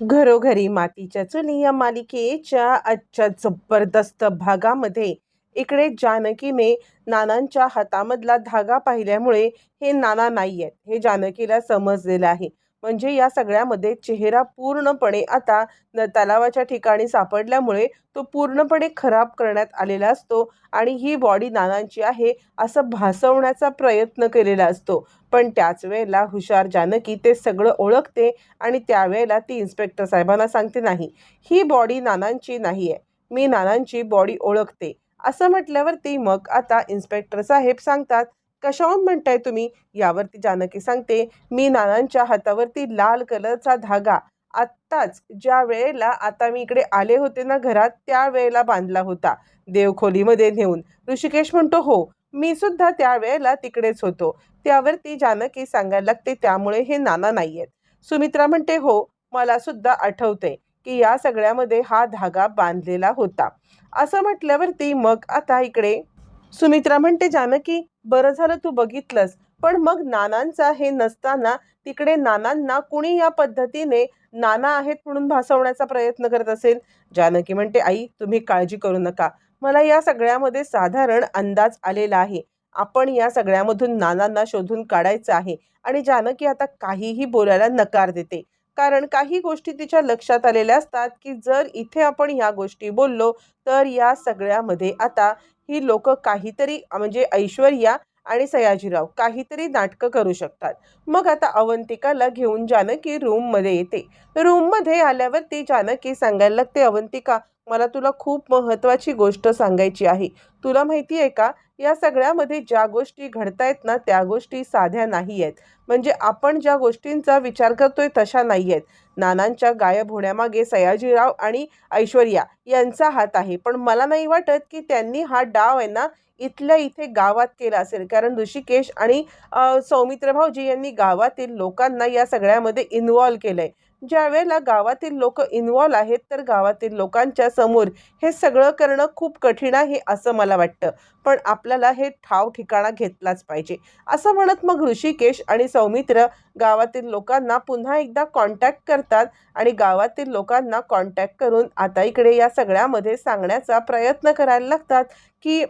घरोघरी मातीच्या चुली या मालिकेच्या आजच्या जबरदस्त भागामध्ये इकडे जानकीने नानांच्या हातामधला धागा पाहिल्यामुळे हे नाना नाही आहेत हे जानकीला समजलेलं आहे. म्हणजे या सगळ्यामध्ये चेहरा पूर्णपणे आता न तलावाच्या ठिकाणी सापडल्यामुळे तो पूर्णपणे खराब करण्यात आलेला असतो आणि ही बॉडी नानांची आहे असं भासवण्याचा प्रयत्न केलेला असतो. पण त्याच वेळेला हुशार जानकी ते सगळं ओळखते आणि त्यावेळेला ती इन्स्पेक्टर साहेबांना सांगते नाही ही बॉडी नानांची नाही आहे मी नानांची बॉडी ओळखते. असं म्हटल्यावरती मग आता इन्स्पेक्टर साहेब सांगतात कशाहून म्हणताय तुम्ही? यावरती जानकी सांगते मी नानांच्या हातावरती लाल कलरचा धागा आत्ताच ज्या वेळेला आता मी इकडे आले होते ना घरात त्या वेळेला बांधला होता देवखोलीमध्ये नेऊन. ऋषिकेश म्हणतो हो मी सुद्धा त्या वेळेला तिकडेच होतो. त्यावरती जानकी सांगायला लागते त्यामुळे हे नाना नाही आहेत सुमित्रा म्हणते हो मला सुद्धा आठवते की या सगळ्यामध्ये हा धागा बांधलेला होता. असं म्हटल्यावरती मग आता इकडे सुमित्रा म्हणते जानकी बरं झालं तू बघितलंस पण मग नानांचा हे नसताना तिकडे नानांना कुणी या पद्धतीने नाना आहेत म्हणून भासवण्याचा प्रयत्न करत असेल? जानकी म्हणते आई तुम्ही काळजी करू नका. मला या सगळ्यामध्ये साधारण अंदाज आलेला आहे. आपण या सगळ्यामधून नानांना शोधून काढायचं आहे आणि जानकी आता काहीही बोलायला नकार देते. कारण काही गोष्टी तिच्या लक्षात आलेल्या असतात की जर इथे आपण ह्या गोष्टी बोललो तर या सगळ्यामध्ये आता ही लोक काहीतरी म्हणजे ऐश्वर्या आणि सयाजीराव काहीतरी नाटकं करू शकतात. मग आता अवंतिकाला घेऊन जानकी रूममध्ये येते. रूममध्ये आल्यावर ती जानकी सांगायला लागते अवंतिका मला तुला खूप महत्त्वाची गोष्ट सांगायची आहे. तुला माहिती आहे का? या सगळ्यामध्ये ज्या गोष्टी घडतायत ना त्या गोष्टी साध्या नाही आहेत म्हणजे आपण ज्या गोष्टींचा विचार करतोय तशा नाही आहेत नानांच्या गायब होण्यामागे सयाजीराव आणि ऐश्वर्या यांचा हात आहे. पण मला नाही वाटत की त्यांनी हा डाव आहे ना इथल्या इथे गावात केला असेल. कारण ऋषिकेश आणि सौमित्र भाऊजी यांनी गावातील लोकांना या सगळ्यामध्ये इन्व्हॉल्व केलं आहे ज्या वेळेला गावातील लोक इन्व्हॉल्व आहेत तर गावातील लोकांच्या समोर हे सगळं करणं खूप कठीण आहे असं मला वाटतं. पण आपल्याला हे ठाव ठिकाणा घेतलाच पाहिजे. असं म्हणत मग ऋषिकेश आणि सौमित्र गावातील लोकांना पुन्हा एकदा कॉन्टॅक्ट करतात आणि गावातील लोकांना कॉन्टॅक्ट करून आता इकडे या सगळ्यामध्ये सांगण्याचा प्रयत्न करायला लागतात की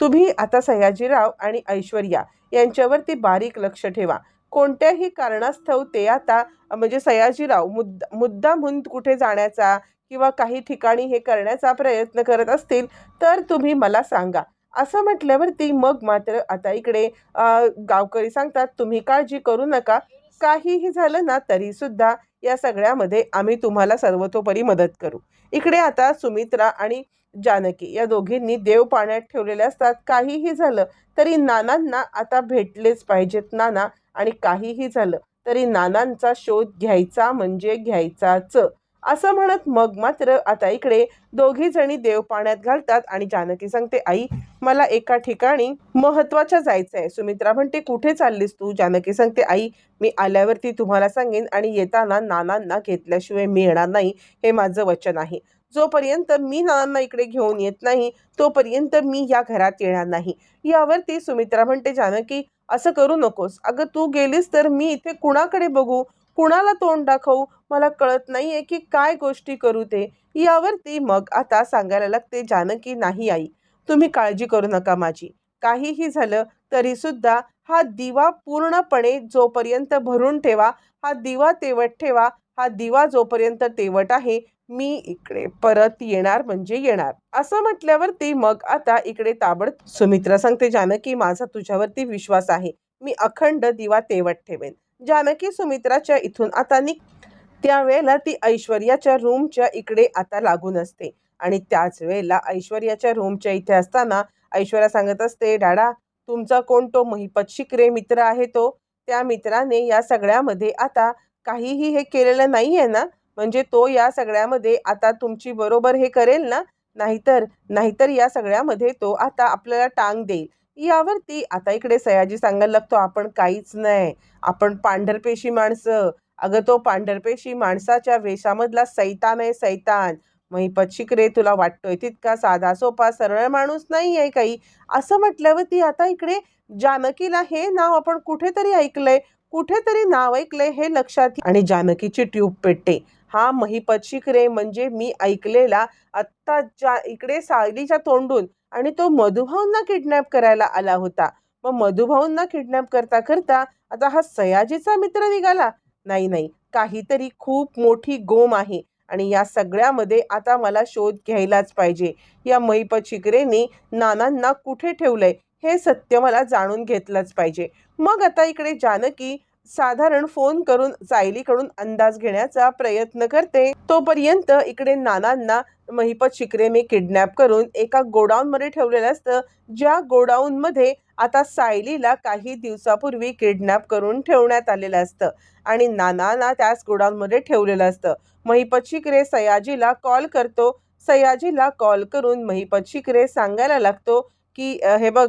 तुम्ही आता सयाजीराव आणि ऐश्वर्या यांच्यावरती बारीक लक्ष ठेवा. कोणत्याही कारणास्तव ते आता म्हणजे सयाजीराव मुद्दा मुद्दा म्हणून कुठे जाण्याचा किंवा काही ठिकाणी हे करण्याचा प्रयत्न करत असतील तर तुम्ही मला सांगा. असं म्हटल्यावरती मग मात्र आता इकडे गावकरी सांगतात तुम्ही काळजी करू नका. काहीही झालं ना तरीसुद्धा या सगळ्यामध्ये आम्ही तुम्हाला सर्वतोपरी मदत करू. इकडे आता सुमित्रा आणि जानकी या दोघींनी देव पाण्यात ठेवलेले असतात. काहीही झालं तरी नानांना आता भेटलेच पाहिजेत नाना आणि काहीही झालं तरी नानांचा शोध घ्यायचा म्हणजे घ्यायचाच. असं म्हणत मग मात्र आता इकडे दोघी जणी देव पाण्यात घालतात आणि जानकी सांगते आई मला एका ठिकाणी महत्त्वाच्या जायचं आहे सुमित्रा म्हणते कुठे चाललीस तू? जानकी सांगते आई मी आल्यावरती तुम्हाला सांगेन आणि येताना नानांना घेतल्याशिवाय मी येणार नाही हे माझं वचन आहे. जोपर्यंत मी नानांना इकडे घेऊन येत नाही तोपर्यंत मी या घरात येणार नाही. यावरती सुमित्रा म्हणते जानकी असं करू नकोस. अगं तू गेलीस तर मी इथे कुणाकडे बघू? कुणाला तोंड दाखवू? मला कळत नाही आहे की काय गोष्टी करू ते. यावरती मग आता सांगायला लागते जानकी नाही आई. तुम्ही काळजी करू नका माझी. काहीही झालं तरीसुद्धा हा दिवा पूर्णपणे जोपर्यंत भरून ठेवा हा दिवा तेवट ठेवा हा दिवा जोपर्यंत तेवट आहे मी इकडे परत येणार म्हणजे येणार. असं म्हटल्यावरती मग आता इकडे ताबड सुमित्रा सांगते जानकी माझा तुझ्यावरती विश्वास आहे. मी अखंड दिवा तेवट ठेवेन. जानकी सुमित्राच्या इथून आता निघ त्यावेळेला ती ऐश्वर्याच्या रूमच्या इकडे आता लागून असते. आणि त्याच वेळेला ऐश्वर्याच्या रूमच्या इथे असताना ऐश्वर्या सांगत असते डाडा तुमचा कोण तो महिपत शिकरे मित्र आहे तो? त्या मित्राने या सगळ्यामध्ये आता काहीही हे केलेलं नाही आहे ना? म्हणजे तो या सगळ्यामध्ये आता तुमची बरोबर हे करेल ना? नाहीतर नाहीतर या सगळ्यामध्ये तो आता आपल्याला टांग देईल. यावरती आता इकडे सयाजी सांगायला लागतो आपण काहीच नाही. आपण पांढरपेशी माणसं. अगं तो पांढरपेशी माणसाच्या वेशामधला सैतान आहे सैतान. महिपत शिकरे तुला वाटतोय तितका साधा सोपा सरळ माणूस नाही आहे काही? असं म्हटल्यावर ती आता इकडे जानकीला हे नाव आपण कुठेतरी ऐकलंय कुठेतरी नाव ऐकलंय हे लक्षात आणि जानकीची ट्यूब पेटते. हा महिपत रे म्हणजे मी ऐकलेला आत्ता जा इकडे सायलीच्या तोंडून. आणि तो मधुभाऊंना किडनॅप करायला आला होता. मग मधुभाऊंना किडनॅप करता करता आता हा सयाजीचा मित्र निघाला. नाही नाही. काहीतरी खूप मोठी गोम आहे आणि या सगळ्यामध्ये आता मला शोध घ्यायलाच पाहिजे. या मैप शिकरेने नानांना कुठे ठेवलंय हे सत्य मला जाणून घेतलंच पाहिजे. मग आता इकडे जानकी साधारण फोन करून सायलीकडून अंदाज घेण्याचा प्रयत्न करते. तोपर्यंत इकडे नानांना महिपत शिकरेने किडनॅप करून एका गोडाऊनमध्ये ठेवलेलं असतं. ज्या गोडाऊनमध्ये आता सायलीला काही दिवसापूर्वी किडनॅप करून ठेवण्यात आलेलं असतं आणि नानांना त्याच गोडाऊनमध्ये ठेवलेलं असतं. महिपत शिकरे सयाजीला कॉल करतो. सयाजीला कॉल करून महिपत शिकरे सांगायला लागतो की हे बघ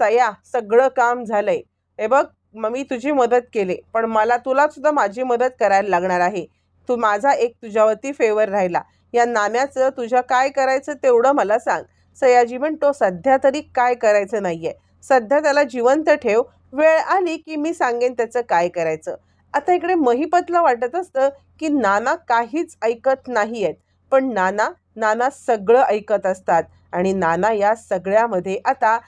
सया सगळं काम झालंय. हे बघ मी तुझी मदत केली पण मला तुला सुद्धा माझी मदत करायला लागणार आहे. तू माझा एक तुझ्यावरती फेवर राहिला. या नाण्याचं तुझ्या काय करायचं तेवढं मला सांग. सयाजी म्हणतो सध्या तरी काय करायचं नाही आहे सध्या त्याला जिवंत ठेव. वेळ आली की मी सांगेन त्याचं काय करायचं. आता इकडे महिपतला वाटत असतं की नाना काहीच ऐकत नाही आहेत पण नाना नाना सगळं ऐकत असतात. आणि नाना या सगळ्यामध्ये आता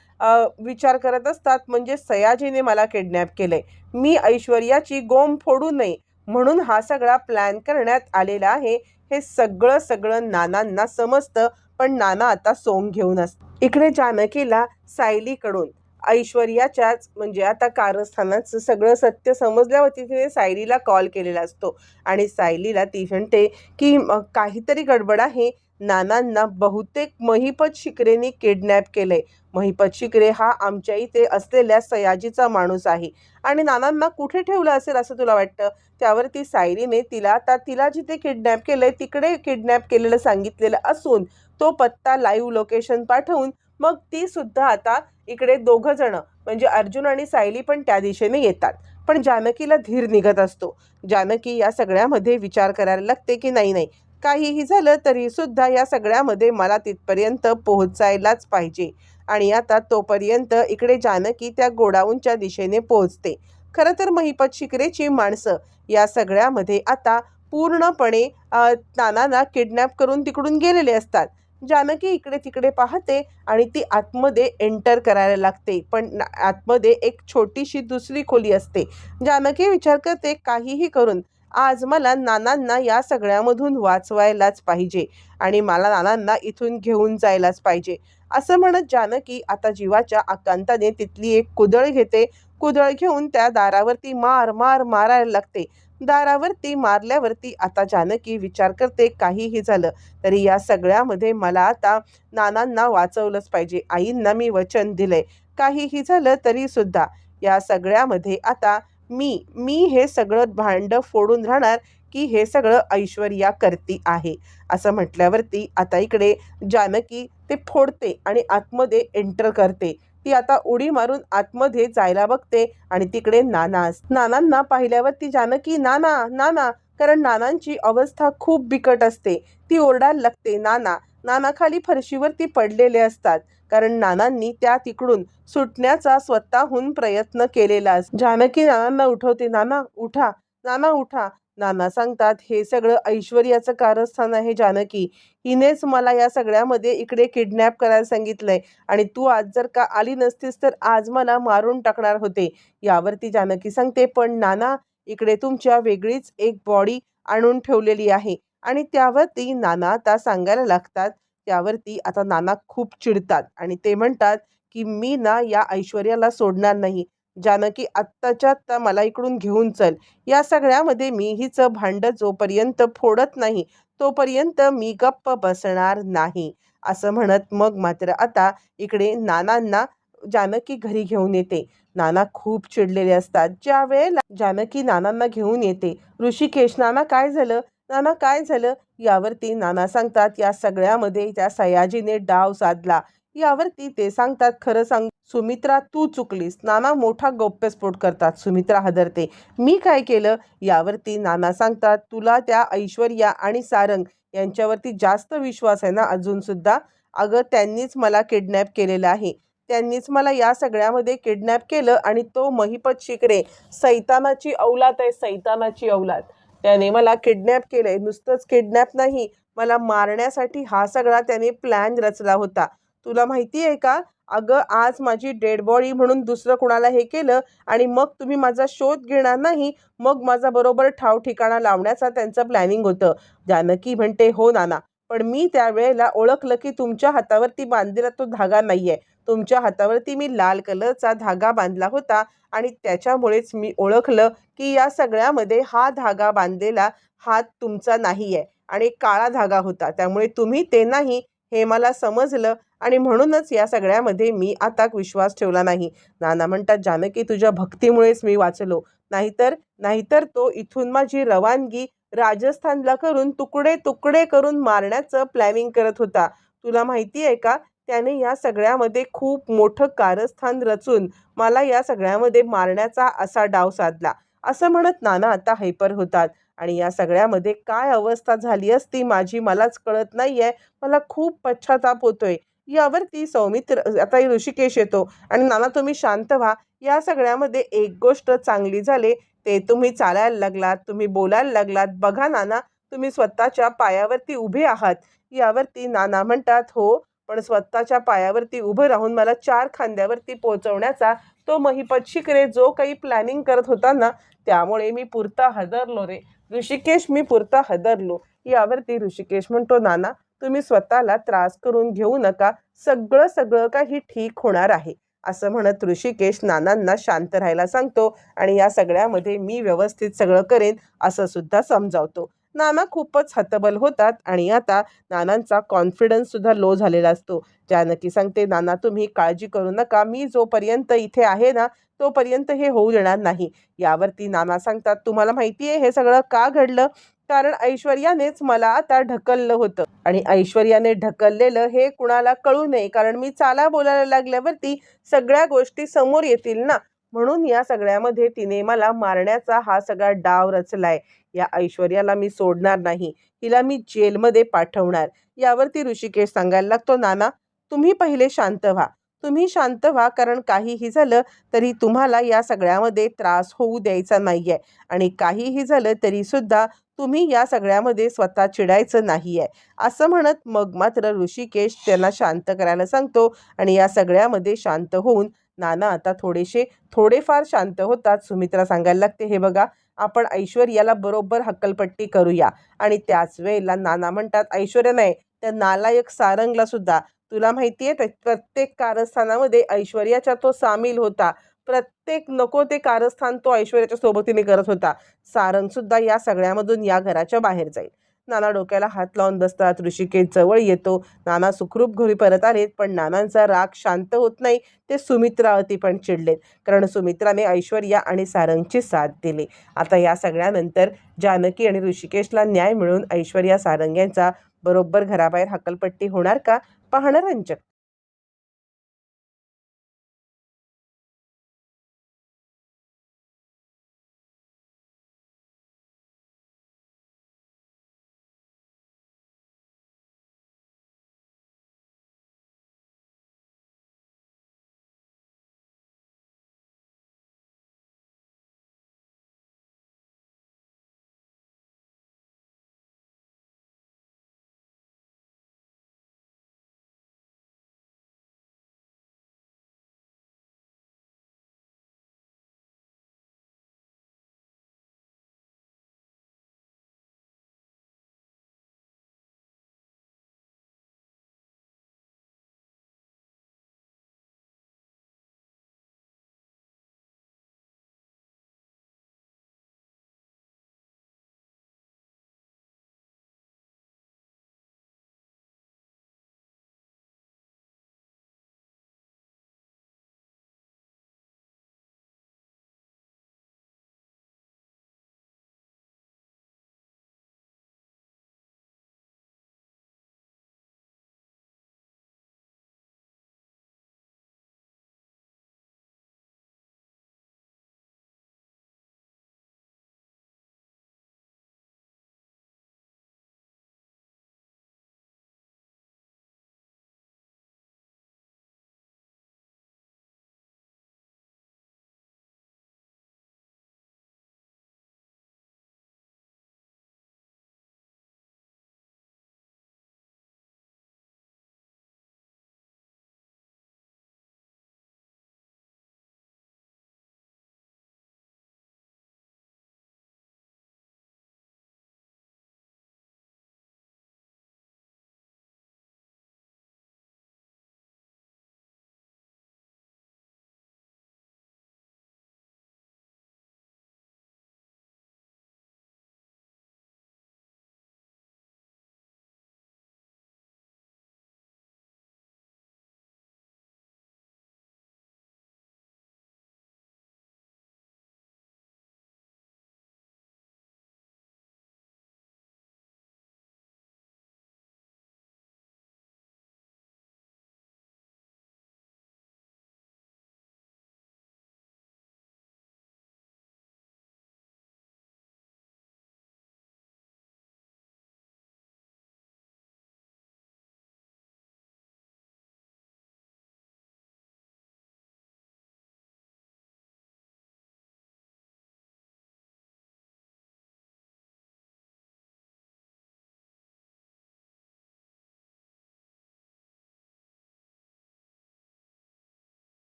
विचार करत असतात म्हणजे सयाजीने मला किडनॅप केलंय. मी ऐश्वर्याची गोम फोडू नये म्हणून हा सगळा प्लॅन करण्यात आलेला आहे. हे सगळं सगळं नानांना समजतं पण नाना आता सोंग घेऊन असत इकडे जानकीला सायलीकडून. ऐश्वर्याच्याच म्हणजे आता कारस्थानाचं सगळं सत्य समजल्यावरती तिने सायलीला कॉल केलेला असतो. आणि सायलीला ती म्हणते की काहीतरी गडबड आहे. नानांना बहुतेक महिपत शिकरेने किडनॅप केले महिपत शिकरे हा आमच्या इथे असलेल्या सयाजीचा माणूस आहे. आणि नानांना कुठे ठेवलं असेल असं तुला वाटतं? त्यावरती सायरीने तिला आता तिला जिथे किडनॅप केलंय तिकडे किडनॅप केलेलं सांगितलेलं असून तो पत्ता लाईव्ह लोकेशन पाठवून मग ती सुद्धा आता इकडे दोघं जण म्हणजे अर्जुन आणि सायली पण त्या दिशेने येतात. पण जानकीला धीर निघत असतो. जानकी या सगळ्यामध्ये विचार करायला लागते की नाही नाही. काहीही झालं तरी सुद्धा या सगळ्यामध्ये मला तिथपर्यंत पोहोचायलाच पाहिजे. आणि आता तोपर्यंत इकडे जानकी त्या गोडाऊनच्या दिशेने पोहोचते. खरं तर महिपत शिकरेची माणसं या सगळ्यामध्ये आता पूर्णपणे नानांना किडनॅप करून तिकडून गेलेले असतात. जानकी इकडे तिकडे पाहते आणि ती आतमध्ये एंटर करायला लागते. पण ना- आतमध्ये एक छोटीशी दुसरी खोली असते. जानकी विचार करते काहीही करून आज मला नानांना या सगळ्यामधून वाचवायलाच पाहिजे आणि मला नानांना इथून घेऊन जायलाच पाहिजे. असं म्हणत जानकी आता जीवाच्या आकांताने तिथली एक कुदळ घेते. कुदळ घेऊन त्या दारावरती मार मार मारायला लागते. दारावरती मारल्यावरती आता जानकी विचार करते काहीही झालं तरी या सगळ्यामध्ये मला आता नानांना वाचवलंच पाहिजे. आईंना मी वचन दिलंय. काहीही झालं तरी सुद्धा या सगळ्यामध्ये आता मी मी हे सगळं भांडं फोडून राहणार की हे सगळं ऐश्वर्या करती आहे. असं म्हटल्यावरती आता इकडे जानकी ते फोडते आणि आतमध्ये एंटर करते. ती आता उडी मारून आतमध्ये जायला बघते आणि तिकडे नाना नानांना पाहिल्यावरती जानकी नाना नाना कारण नानांची अवस्था खूप बिकट असते. ती ओरडायला लागते नाना नाना खाली फरशीवरती पडलेले असतात. कारण नानांनी त्या तिकडून सुटण्याचा स्वतःहून प्रयत्न केलेला जानकी नानांना उठवते नाना उठा नाना उठा. नाना सांगतात हे सगळं ऐश्वर्याचं कारस्थान आहे जानकी. हिनेच मला या सगळ्यामध्ये इकडे किडनॅप करायला सांगितलंय आणि तू आज जर का आली नसतीस तर आज मला मारून टाकणार होते. यावरती जानकी सांगते पण नाना इकडे तुमच्या वेगळीच एक बॉडी आणून ठेवलेली आहे. आणि त्यावरती नाना आता सांगायला लागतात त्यावरती आता नाना खूप चिडतात आणि ते म्हणतात की मी ना या ऐश्वर्याला सोडणार नाही. जानकी आत्ताच्या आत्ता मला इकडून घेऊन चल. या सगळ्यामध्ये मी हिचं भांडं जोपर्यंत फोडत नाही तोपर्यंत मी गप्प बसणार नाही असं म्हणत मग मात्र आता इकडे नानांना जानकी घरी घेऊन येते. नाना खूप चिडलेले असतात. ज्या वेळेला जानकी नानांना घेऊन येते ऋषिकेश नाना काय झालं? नाना काय झालं? यावरती नाना सांगतात या सगळ्यामध्ये त्या सयाजीने डाव साधला. यावरती ते सांगतात खरं सांग सुमित्रा तू चुकलीस. नाना मोठा गौप्यस्फोट करतात सुमित्रा हदरते. मी काय केलं? यावरती नाना सांगतात तुला त्या ऐश्वर्या आणि सारंग यांच्यावरती जास्त विश्वास आहे ना अजून सुद्धा? अगं त्यांनीच मला किडनॅप केलेलं आहे. त्यांनीच मला या सगळ्यामध्ये किडनॅप केलं आणि तो महिपत शिकरे. सैतानाची औलाद आहे सैतानाची औलाद. त्याने मला किडनॅप केलंय. नुसतंच किडनॅप नाही मला मारण्यासाठी हा सगळा त्याने प्लॅन रचला होता. तुला माहिती आहे का? अगं आज माझी डेड बॉडी म्हणून दुसरं कुणाला हे केलं आणि मग तुम्ही माझा शोध घेणार नाही मग माझा बरोबर ठाव ठिकाणा लावण्याचा त्यांचं प्लॅनिंग होतं. जानकी म्हणते हो नाना पण मी त्यावेळेला ओळखलं की तुमच्या हातावरती बांधलेला तो धागा नाही आहे तुमच्या हातावरती मी लाल कलरचा धागा बांधला होता आणि त्याच्यामुळेच मी ओळखलं की या सगळ्यामध्ये हा धागा बांधलेला हात तुमचा नाही आहे आणि काळा धागा होता. त्यामुळे तुम्ही ते नाही हे मला समजलं आणि म्हणूनच या सगळ्यामध्ये मी आता विश्वास ठेवला नाही. नाना म्हणतात जानकी तुझ्या भक्तीमुळेच मी वाचलो. नाहीतर नाहीतर तो इथून माझी रवानगी राजस्थानला करून तुकडे तुकडे करून मारण्याचं प्लॅनिंग करत होता. तुला माहिती आहे का? त्याने या सगळ्यामध्ये खूप मोठं कारस्थान रचून मला या सगळ्यामध्ये मारण्याचा असा डाव साधला. असं म्हणत नाना आता हायपर होतात. आणि या सगळ्यामध्ये काय अवस्था झाली असती माझी मलाच कळत नाहीये. मला खूप पश्चाताप होतोय. यावरती सौमित्र आता ऋषिकेश येतो. आणि नाना तुम्ही शांत व्हा. या सगळ्यामध्ये एक गोष्ट चांगली झाली. ते तुम्ही चालायला लागलात तुम्ही बोलायला लागलात. बघा नाना तुम्ही स्वतःच्या पायावरती उभे आहात. यावरती नाना म्हणतात हो पण स्वतःच्या पायावरती उभं राहून मला चार खांद्यावरती पोहोचवण्याचा तो महिपत शिकरे जो काही प्लॅनिंग करत होता ना त्यामुळे मी पुरता हदरलो रे. ऋषिकेश मी पुरता हदरलो. यावरती ऋषिकेश म्हणतो नाना तुम्ही स्वतःला त्रास करून घेऊ नका. सगळं सगळं काही ठीक होणार आहे. असं म्हणत ऋषिकेश नानांना शांत राहायला सांगतो आणि या सगळ्यामध्ये मी व्यवस्थित सगळं करेन असं सुद्धा समजावतो. नाना खूपच हतबल होतात आणि आता नानांचा कॉन्फिडन्स सुद्धा लो झालेला असतो. जानकी सांगते नाना तुम्ही काळजी करू नका. मी जोपर्यंत इथे आहे ना तोपर्यंत हे होऊ देणार नाही. यावरती नाना सांगतात तुम्हाला माहिती आहे हे सगळं का घडलं? कारण ऐश्वर्यानेच मला आता ढकललं होतं. आणि ऐश्वर्याने ढकललेलं हे कुणाला कळू नये कारण मी चाला बोलायला लागल्यावरती सगळ्या गोष्टी समोर येतील ना. म्हणून या सगळ्यामध्ये तिने मला मारण्याचा हा सगळा डाव रचलाय. या ऐश्वर्याला मी सोडणार नाही. हिला मी जेलमध्ये पाठवणार. यावरती ऋषिकेश सांगायला लागतो नाना तुम्ही पहिले शांत व्हा. तुम्ही शांत व्हा कारण काहीही झालं तरी तुम्हाला या सगळ्यामध्ये त्रास होऊ द्यायचा नाही आहे आणि काहीही झालं तरी सुद्धा तुम्ही या सगळ्यामध्ये स्वतः चिडायचं नाही आहे असं म्हणत मग मात्र ऋषिकेश त्यांना शांत करायला सांगतो आणि या सगळ्यामध्ये शांत होऊन नाना आता थोडेसे थोडेफार शांत होतात सुमित्रा सांगायला लागते. हे बघा आपण ऐश्वर्याला बरोबर हक्कलपट्टी करूया. आणि त्याच वेळेला नाना म्हणतात ऐश्वर्या नाही त्या नालायक सारंगला सुद्धा. तुला माहिती आहे प्रत्येक कारस्थानामध्ये ऐश्वर्याचा तो सामील होता. प्रत्येक नको ते कारस्थान तो ऐश्वर्याच्या सोबतीने करत होता. सारंग सुद्धा या सगळ्यामधून या घराच्या बाहेर जाईल. नाना डोक्याला हात लावून बसतात. ऋषिकेश जवळ येतो. नाना सुखरूप घरी परत आलेत पण नानांचा राग शांत होत नाही. ते सुमित्रावरती पण चिडलेत. कारण सुमित्राने ऐश्वर्या आणि सारंगची साथ दिली. आता या सगळ्यानंतर जानकी आणि ऋषिकेशला न्याय मिळून ऐश्वर्या सारंग यांचा बरोबर घराबाहेर हकलपट्टी होणार का? पाहणं रंजक.